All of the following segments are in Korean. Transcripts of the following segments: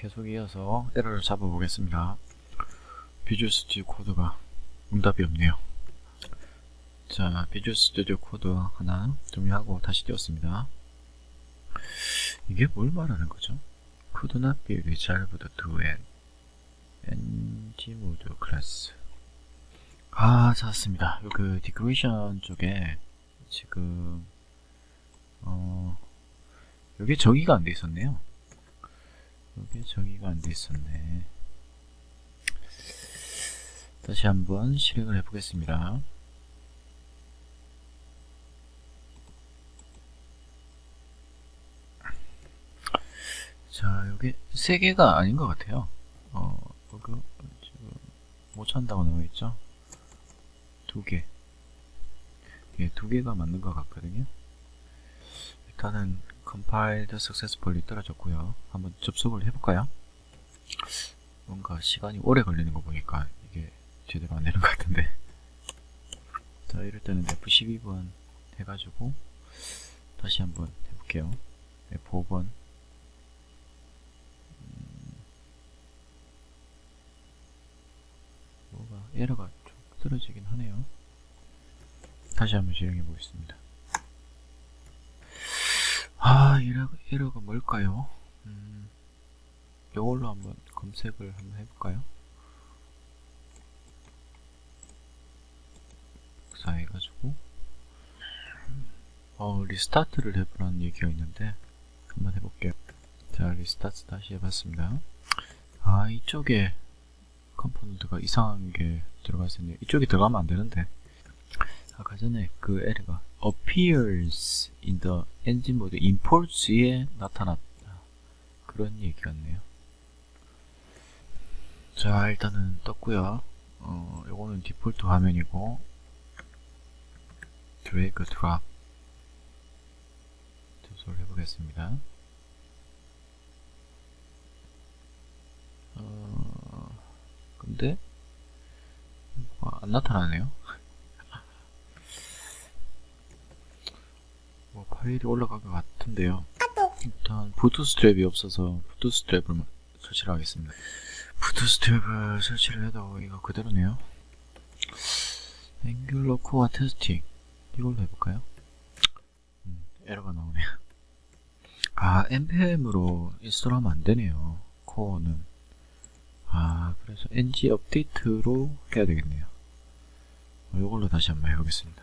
계속 이어서 에러를 잡아보겠습니다. 비주얼 스튜디오 코드가 응답이 없네요. 자, 비주얼 스튜디오 코드 하나 정리하고 다시 띄웠습니다. 이게 뭘 말하는 거죠? Could not be resolved to an ng mode class. 아, 찾았습니다. 그 디크레이션 쪽에 지금 어 여기 정의가 안 돼 있었네요. 여기 정의가 안 돼 있었네. 다시 한번 실행을 해보겠습니다. 자, 여기 세 개가 아닌 것 같아요. 어, 여기 지금 못 찾는다고 나와 있죠? 두 개. 예, 두 개가 맞는 것 같거든요. 일단은 compiled successfully 떨어졌고요. 한번 접속을 해볼까요? 뭔가 시간이 오래 걸리는 거 보니까 이게 제대로 안 되는 것 같은데. 자, 이럴 때는 F12번 해가지고 다시 한번 해볼게요. F5번. 뭐가 에러가 좀 떨어지긴 하네요. 다시 한번 실행해 보겠습니다. 아, 에러, 에러가 뭘까요? 음, 이걸로 한번 검색을 한번 해볼까요? 복사 해가지고 어, 리스타트를 해보라는 얘기가 있는데 한번 해볼게요. 자, 리스타트 다시 해봤습니다. 아, 이쪽에 컴포넌트가 이상한 게 들어가 있었네요. 이쪽에 들어가면 안 되는데. 아까 전에 그 에러가 appears in the engine mode imports에 나타났다. 그런 얘기 같네요. 자, 일단은 떴고요. 어, 요거는 디폴트 화면이고 드래그 드랍 접속을 해보겠습니다. 어, 근데 어, 안 나타나네요. 파일이 올라간 것 같은데요. 일단 부트 스트랩이 없어서 부트 스트랩을 설치를 하겠습니다. 부트 스트랩을 설치를 해도 이거 그대로네요. 앵귤러 코어 테스팅 이걸로 해볼까요? 음, 에러가 나오네요. 아 npm으로 인스톨하면 안 되네요. 코어는 아 그래서 ng 업데이트로 해야 되겠네요. 어, 이걸로 다시 한번 해보겠습니다.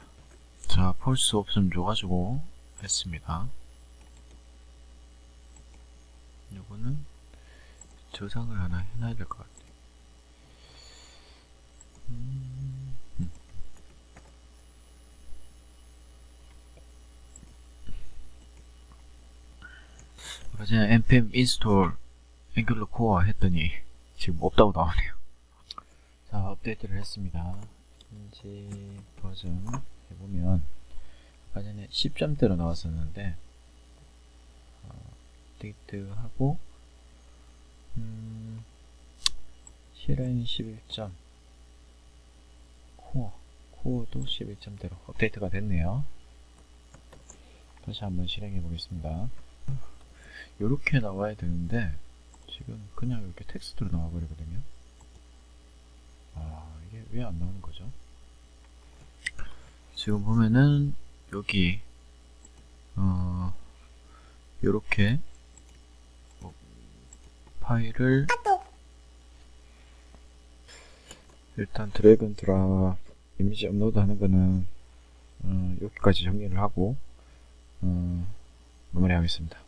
자 펄스 옵션 줘가지고 했습니다. 요거는 저장을 하나 해놔야 될 것 같아요. 음, 음. 아까 전에 npm install angular core 했더니 지금 없다고 나오네요. 자 업데이트를 했습니다. 현재 버전 해보면 아까 전에 10점대로 나왔었는데 어, 업데이트 하고 음, 실행 11점 코어 코어도 11점대로 업데이트가 됐네요. 다시 한번 실행해 보겠습니다. 이렇게 나와야 되는데 지금 그냥 이렇게 텍스트로 나와 버리거든요. 아 이게 왜 안 나오는 거죠? 지금 보면은 여기 어 요렇게 뭐 파일을 일단 드래그 앤 드랍 이미지 업로드 하는 거는 어, 여기까지 정리를 하고 어, 마무리하겠습니다